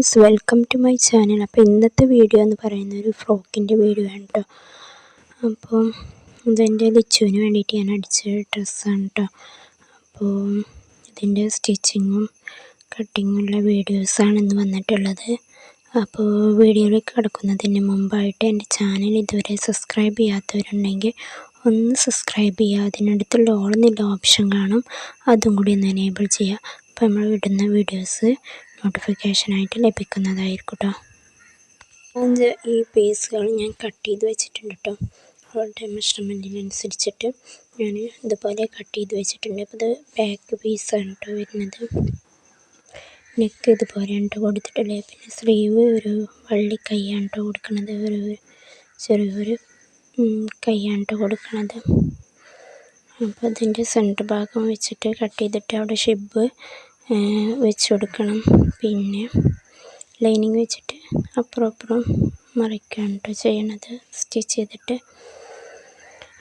Friends welcome to my channel. അപ്പോൾ ഇന്നത്തെ video എന്ന് പറയുന്ന ഒരു ഫ്രോക്കിന്റെ വീഡിയോ ആണ് കേട്ടോ അപ്പോൾ ഇതെന്റെ ലിച്ചുവിന് വേണ്ടിയിട്ട് ഞാൻ അടിച്ച ഡ്രസ്സാണ് കേട്ടോ അപ്പോൾ ഇതിന്റെ സ്റ്റിച്ചിങ്ങും കട്ടിങ്ങുള്ള വീഡിയോസാണ് ഇന്ന് വന്നിട്ടുള്ളത്. അപ്പോൾ വീഡിയോയിലേക്ക് കിടക്കുന്നതിന് മുമ്പായിട്ട് എന്റെ ചാനൽ ഇതുവരെ സബ്സ്ക്രൈബ് ചെയ്യാത്തവരുണ്ടെങ്കിൽ ഒന്ന് സബ്സ്ക്രൈബ് ചെയ്യുക. അതിനടുത്തുള്ള ഓൾ എന്നുള്ള ഓപ്ഷൻ കാണും. അതും കൂടി ഒന്ന് എനേബിൾ ചെയ്യുക. അപ്പോൾ നമ്മൾ ഇടുന്ന വീഡിയോസ് നോട്ടിഫിക്കേഷനായിട്ട് ലഭിക്കുന്നതായിരിക്കും കേട്ടോ അഞ്ച് ഈ പീസുകൾ ഞാൻ കട്ട് ചെയ്ത് വെച്ചിട്ടുണ്ട് കേട്ടോ അവളുടെ മെഷർമെന്റിനനുസരിച്ചിട്ട് ഞാൻ ഇതുപോലെ കട്ട് ചെയ്ത് വെച്ചിട്ടുണ്ട്. അപ്പോൾ ഇത് ബാക്ക് പീസാണ് കേട്ടോ വരുന്നത്. നെക്ക് ഇതുപോലെയാണ് കേട്ടോ കൊടുത്തിട്ടുള്ളത്. പിന്നെ സ്ലീവ് ഒരു വള്ളി കൈയാണ് കേട്ടോ കൊടുക്കുന്നത്. ഒരു ചെറിയൊരു കൈയാണ് കേട്ടോ കൊടുക്കുന്നത്. അപ്പോൾ അതിന്റെ സെന്റർ ഭാഗം വെച്ചിട്ട് കട്ട് ചെയ്തിട്ട് അവിടെ ഷിബ് വെച്ച് കൊടുക്കണം. പിന്നെ ലൈനിങ് വെച്ചിട്ട് അപ്പുറം അപ്പുറം മറിക്കുകയാണ് കേട്ടോ ചെയ്യണത്. സ്റ്റിച്ച് ചെയ്തിട്ട്.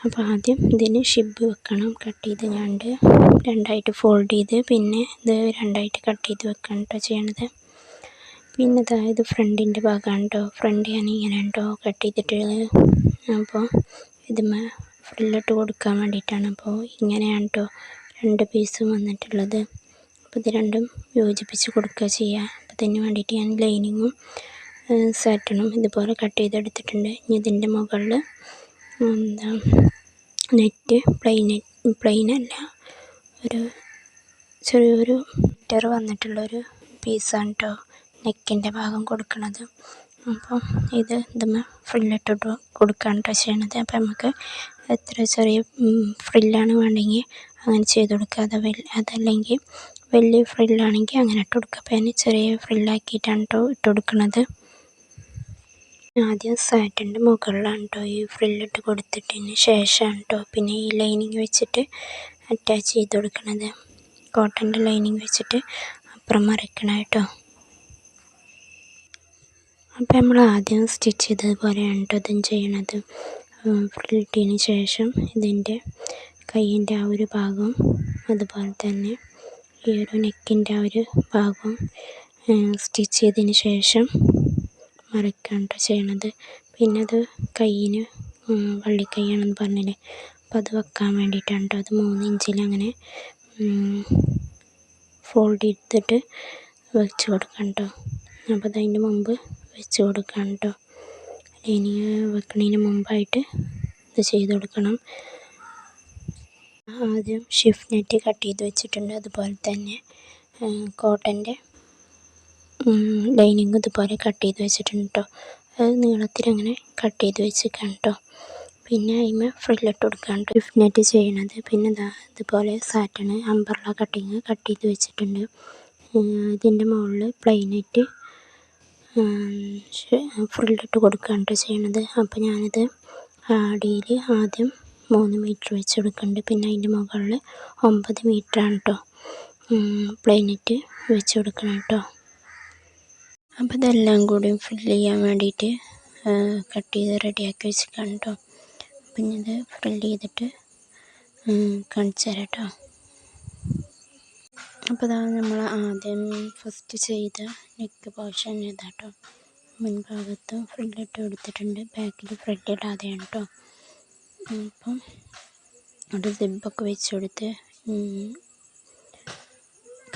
അപ്പോൾ ആദ്യം ഇതിന് ഷിബ് വെക്കണം. കട്ട് ചെയ്ത് കണ്ട് രണ്ടായിട്ട് ഫോൾഡ് ചെയ്ത് പിന്നെ ഇത് രണ്ടായിട്ട് കട്ട് ചെയ്ത് വെക്കണം കേട്ടോ ചെയ്യണത്. പിന്നെ അതായത് ഫ്രണ്ടിന്റെ ഭാഗമാണ് കേട്ടോ ഫ്രണ്ട് ഞാൻ ഇങ്ങനെ കേട്ടോ കട്ട് ചെയ്തിട്ടുള്ളത്. അപ്പോൾ ഇത് ഫ്രില്ലിട്ട് കൊടുക്കാൻ വേണ്ടിയിട്ടാണ്. അപ്പോൾ ഇങ്ങനെയാണ് കേട്ടോ രണ്ട് പീസും വന്നിട്ടുള്ളത്. അപ്പോൾ ഇത് രണ്ടും യോജിപ്പിച്ച് കൊടുക്കുക ചെയ്യുക അപ്പോൾ ഇതിന് വേണ്ടിയിട്ട് ഞാൻ ലൈനിങ്ങും സാറ്റണും ഇതുപോലെ കട്ട് ചെയ്തെടുത്തിട്ടുണ്ട്. ഇനി ഇതിന്റെ മുകളിൽ എന്താ നെറ്റ് പ്ലെയിൻ പ്ലെയിൻ അല്ല ഒരു ചെറിയൊരു മീറ്റർ വന്നിട്ടുള്ളൊരു പീസാണ് കേട്ടോ നെക്കിന്റെ ഭാഗം കൊടുക്കുന്നത് അപ്പം ഇത് ഇതുമ്മ ഫ്രില്ലിട്ടിട്ട് കൊടുക്കുകയാണ് കേട്ടോ ചെയ്യണത്. അപ്പം നമുക്ക് എത്ര ചെറിയ ഫ്രില്ലാണ് വേണ്ടെങ്കിൽ അങ്ങനെ ചെയ്ത് കൊടുക്കുക അത് അതല്ലെങ്കിൽ വലിയ ഫ്രില്ലാണെങ്കിൽ അങ്ങനെ ഇട്ട് കൊടുക്കുക. അപ്പോൾ ഞാൻ ചെറിയ ഫ്രില്ലാക്കിയിട്ടാണ് കേട്ടോ ഇട്ട് കൊടുക്കുന്നത്. ആദ്യം സാറ്റിന്റെ മുകളിലാണ് കേട്ടോ ഈ ഫ്രില്ലിട്ട് കൊടുത്തിട്ടതിന് ശേഷമാണ് കേട്ടോ പിന്നെ ഈ ലൈനിങ് വെച്ചിട്ട് അറ്റാച്ച് ചെയ്ത് കൊടുക്കണത്. കോട്ടന്റെ ലൈനിങ് വെച്ചിട്ട് അപ്പുറം മറിക്കണം കേട്ടോ അപ്പോൾ നമ്മൾ ആദ്യം സ്റ്റിച്ച് ചെയ്തതുപോലെയാണ് കേട്ടോ ഇതും ചെയ്യണത്. ഫ്രില്ലിട്ടതിന് ശേഷം ഇതിന്റെ കയ്യിന്റെ ആ ഒരു ഭാഗം അതുപോലെ തന്നെ ഈ ഒരു നെക്കിന്റെ ആ ഒരു ഭാഗം സ്റ്റിച്ച് ചെയ്തതിന് ശേഷം മറിക്കുകയാണ് കേട്ടോ ചെയ്യണത്. പിന്നെ അത് കയ്യിന് വള്ളിക്കൈയാണെന്ന് പറഞ്ഞില്ലേ? അപ്പോൾ അത് വെക്കാൻ വേണ്ടിയിട്ടാണ് കേട്ടോ അത് മൂന്ന് ഇഞ്ചിൽ അങ്ങനെ ഫോൾഡ് ചെയ്തിട്ട് വെച്ച് കൊടുക്കാം കേട്ടോ അപ്പോൾ അതതിന്റെ മുമ്പ് വെച്ച് കൊടുക്കാം കേട്ടോ ഇനി വെക്കുന്നതിന് മുമ്പായിട്ട് ഇത് ചെയ്ത് കൊടുക്കണം. ആദ്യം ഷിഫ്റ്റ് നെറ്റ് കട്ട് ചെയ്ത് വെച്ചിട്ടുണ്ട് അതുപോലെ തന്നെ കോട്ടന്റെ ലൈനിങ് ഇതുപോലെ കട്ട് ചെയ്ത് വെച്ചിട്ടുണ്ട് കേട്ടോ അത് നീളത്തിൽ അങ്ങനെ കട്ട് ചെയ്ത് വെച്ചിരിക്കാം കേട്ടോ പിന്നെ അതിമ ഫ്രില്ലിട്ട് കൊടുക്കാം ഷിഫ്റ്റ് നെറ്റ് ചെയ്യണത്. പിന്നെ ഇതാ ഇതുപോലെ സാറ്റണ് അമ്പർല കട്ടിങ് കട്ട് ചെയ്ത് വെച്ചിട്ടുണ്ട്. ഇതിന്റെ മുകളിൽ പ്ലെയിൻ നെറ്റ് ഫ്രില്ലിട്ട് കൊടുക്കുകയാണ് കേട്ടോ ചെയ്യണത്. അപ്പോൾ ഞാനിത് ആടിയിൽ ആദ്യം മൂന്ന് മീറ്റർ വെച്ച് കൊടുക്കുന്നുണ്ട് പിന്നെ അതിന്റെ മുകളിൽ ഒമ്പത് മീറ്ററാണ് കേട്ടോ പ്ലെയിനിറ്റ് വെച്ച് കൊടുക്കണം കേട്ടോ അപ്പോൾ ഇതെല്ലാം കൂടി ഫില്ല് ചെയ്യാൻ വേണ്ടിയിട്ട് കട്ട് ചെയ്ത് റെഡിയാക്കി വെച്ചിട്ടാണ് കേട്ടോ അപ്പം ഇത് ഫില്ല് ചെയ്തിട്ട് കാണിച്ചു തരാം കേട്ടോ അപ്പോൾ ഇതാണ് നമ്മൾ ആദ്യം ഫസ്റ്റ് ചെയ്ത നെക്ക് പോർഷൻ ഇതാട്ടോ മുൻഭാഗത്ത് ഫ്രില്ലിട്ട് കൊടുത്തിട്ടുണ്ട് ബാക്കിൽ ഫ്രില്ലിടാതെയാണ് കേട്ടോ അപ്പം അവിടെ സിബ്ബൊക്കെ വെച്ച് കൊടുത്ത്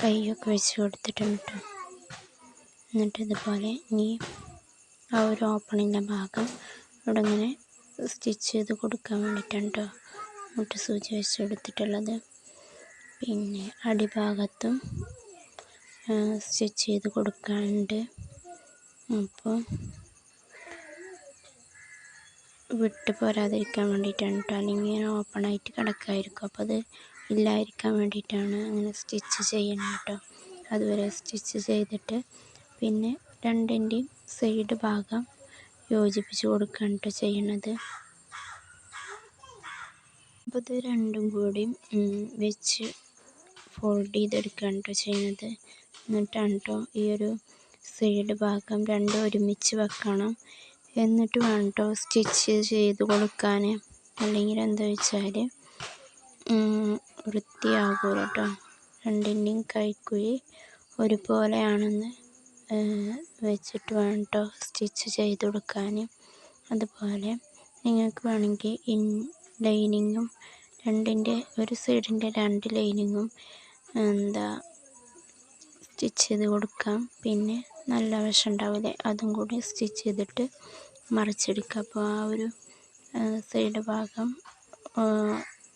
കൈയൊക്കെ വെച്ച് കൊടുത്തിട്ടുണ്ട് കേട്ടോ എന്നിട്ട് ഇതുപോലെ ഇനി ആ ഒരു ഓപ്പണിന്റെ ഭാഗം ഇവിടെ ഇങ്ങനെ സ്റ്റിച്ച് ചെയ്ത് കൊടുക്കാൻ വേണ്ടിയിട്ടാണ് കേട്ടോ മുട്ട് സൂചി വെച്ച് കൊടുത്തിട്ടുള്ളത്. പിന്നെ അടിഭാഗത്തും സ്റ്റിച്ച് ചെയ്ത് കൊടുക്കാനുണ്ട്. അപ്പോൾ വിട്ട് പോരാതിരിക്കാൻ വേണ്ടിയിട്ടാണ് കേട്ടോ അല്ലെങ്കിൽ ഇങ്ങനെ ഓപ്പണായിട്ട് കിടക്കുമായിരിക്കും അപ്പോൾ അത് ഇല്ലായിരിക്കാൻ വേണ്ടിയിട്ടാണ് അങ്ങനെ സ്റ്റിച്ച് ചെയ്യണം കേട്ടോ അതുവരെ സ്റ്റിച്ച് ചെയ്തിട്ട് പിന്നെ രണ്ടിന്റെയും സൈഡ് ഭാഗം യോജിപ്പിച്ച് കൊടുക്കുകയാണ് കേട്ടോ ചെയ്യണത്. അപ്പോൾ ഇത് രണ്ടും കൂടിയും വെച്ച് ഫോൾഡ് ചെയ്തെടുക്കുകയാണ് കേട്ടോ ചെയ്യണത്. എന്നിട്ടാണ് കേട്ടോ ഈ ഒരു സൈഡ് ഭാഗം രണ്ടും ഒരുമിച്ച് വെക്കണം. എന്നിട്ട് വേണം കേട്ടോ സ്റ്റിച്ച് ചെയ്ത് കൊടുക്കാൻ അല്ലെങ്കിൽ എന്താ വെച്ചാൽ വൃത്തിയാകൂല കേട്ടോ രണ്ടിന്റെയും കൈക്കുഴി ഒരുപോലെയാണെന്ന് വെച്ചിട്ട് വേണം കേട്ടോ സ്റ്റിച്ച് ചെയ്ത് കൊടുക്കാൻ അതുപോലെ നിങ്ങൾക്ക് വേണമെങ്കിൽ ഇൻ ലൈനിങ്ങും രണ്ടിന്റെ ഒരു സൈഡിന്റെ രണ്ട് ലൈനിങ്ങും എന്താ സ്റ്റിച്ച് ചെയ്ത് കൊടുക്കാം. പിന്നെ നല്ല വശം ഉണ്ടാവില്ലേ അതും കൂടി സ്റ്റിച്ച് ചെയ്തിട്ട് മറിച്ചെടുക്കുക. അപ്പോൾ ആ ഒരു സൈഡ് ഭാഗം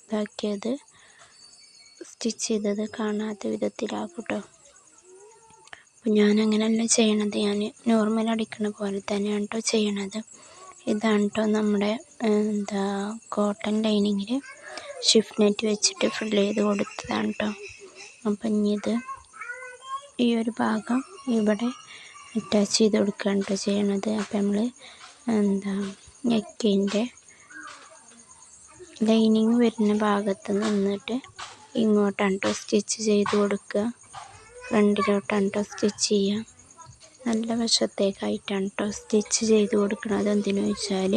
ഇതാക്കിയത് സ്റ്റിച്ച് ചെയ്തത് കാണാത്ത വിധത്തിലാകും കേട്ടോ. അപ്പോൾ ഞാൻ അങ്ങനെയല്ല ചെയ്യണത്. ഞാൻ നോർമൽ അടിക്കുന്ന പോലെ തന്നെയാണ് കേട്ടോ ചെയ്യണത്. ഇതാണ് കേട്ടോ നമ്മുടെ എന്താ കോട്ടൺ ലൈനിങ്ങിൽ ഷിഫ്റ്റ് നെറ്റ് വെച്ചിട്ട് ഫിൽ ചെയ്ത് കൊടുത്തതാണ് കേട്ടോ. അപ്പം ഇനി ഇത് ഈ ഒരു ഭാഗം ഇവിടെ അറ്റാച്ച് ചെയ്ത് കൊടുക്കുകയാണ് കേട്ടോ ചെയ്യണത്. അപ്പം നമ്മൾ എന്താ നെക്കിന്റെ ലൈനിങ് വരുന്ന ഭാഗത്ത് നിന്നിട്ട് ഇങ്ങോട്ടാണ് കേട്ടോ സ്റ്റിച്ച് ചെയ്ത് കൊടുക്കുക. ഫ്രണ്ടിലോട്ടാണ് കേട്ടോ സ്റ്റിച്ച് ചെയ്യുക. നല്ല വശത്തേക്കായിട്ടാണ് കേട്ടോ സ്റ്റിച്ച് ചെയ്ത് കൊടുക്കുന്നത് എന്തിനു വെച്ചാൽ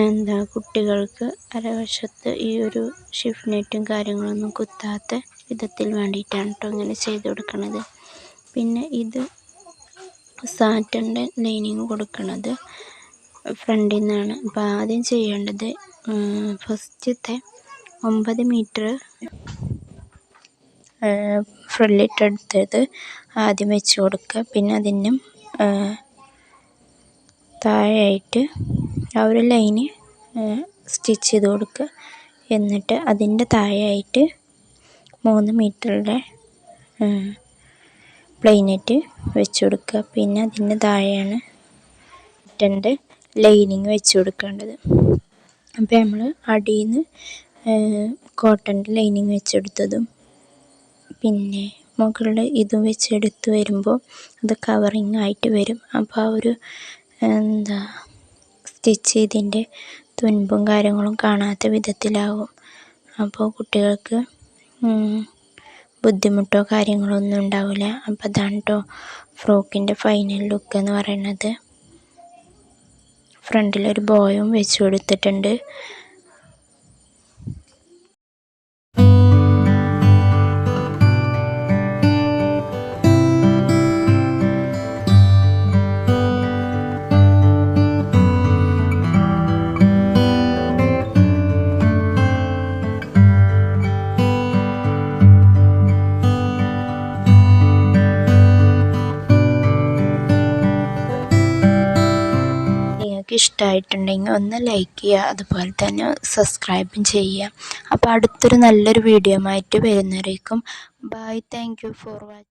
എന്താ കുട്ടികൾക്ക് അരവശത്ത് ഈ ഒരു ഷിഫ്റ്റ് നെറ്റും കാര്യങ്ങളൊന്നും കുത്താത്ത വിധത്തിൽ വേണ്ടിയിട്ടാണ് കേട്ടോ ഇങ്ങനെ ചെയ്ത് കൊടുക്കുന്നത് പിന്നെ ഇത് സാറ്റന്റെ ലൈനിങ് കൊടുക്കുന്നത് ഫ്രണ്ടിൽ നിന്നാണ് അപ്പോൾ ആദ്യം ചെയ്യേണ്ടത് ഫസ്റ്റത്തെ ഒമ്പത് മീറ്റർ ഫ്രില്ലിട്ടെടുത്തത് ആദ്യം വെച്ച് കൊടുക്കുക. പിന്നെ അതിനും താഴെയായിട്ട് ആ ഒരു ലൈന് സ്റ്റിച്ച് ചെയ്ത് കൊടുക്കുക. എന്നിട്ട് അതിന്റെ താഴെയായിട്ട് മൂന്ന് മീറ്ററുടെ പ്ലെയിനെറ്റ് വെച്ച് കൊടുക്കുക. പിന്നെ അതിന് താഴെയാണ് ബട്ടന്റെ ലൈനിങ് വെച്ച് കൊടുക്കേണ്ടത്. അപ്പോൾ നമ്മൾ അടിയിൽ നിന്ന് കോട്ടന്റെ ലൈനിങ് വെച്ചെടുത്തതും പിന്നെ മുകളിൽ ഇതും വെച്ചെടുത്ത് വരുമ്പോൾ അത് കവറിങ് ആയിട്ട് വരും. അപ്പോൾ ആ ഒരു എന്താ സ്റ്റിച്ച് ചെയ്തിന്റെ തുൻപും കാര്യങ്ങളും കാണാത്ത വിധത്തിലാവും. അപ്പോൾ കുട്ടികൾക്ക് ബുദ്ധിമുട്ടോ കാര്യങ്ങളോ ഒന്നും ഉണ്ടാവില്ല അപ്പോൾ അതാണ് കേട്ടോ ഫ്രോക്കിന്റെ ഫൈനൽ ലുക്ക് എന്ന് പറയുന്നത്. ഫ്രണ്ടിലൊരു ബോയും വെച്ച് കൊടുത്തിട്ടുണ്ട്. ഇഷ്ടമായിട്ടുണ്ടെങ്കിൽ ഒന്ന് ലൈക്ക് ചെയ്യുക അതുപോലെ തന്നെ സബ്സ്ക്രൈബും ചെയ്യുക. അപ്പോൾ അടുത്തൊരു നല്ലൊരു വീഡിയോ ആയിട്ട് വരുന്നവരേക്കും ബൈ താങ്ക് ഫോർ വാച്ചിങ്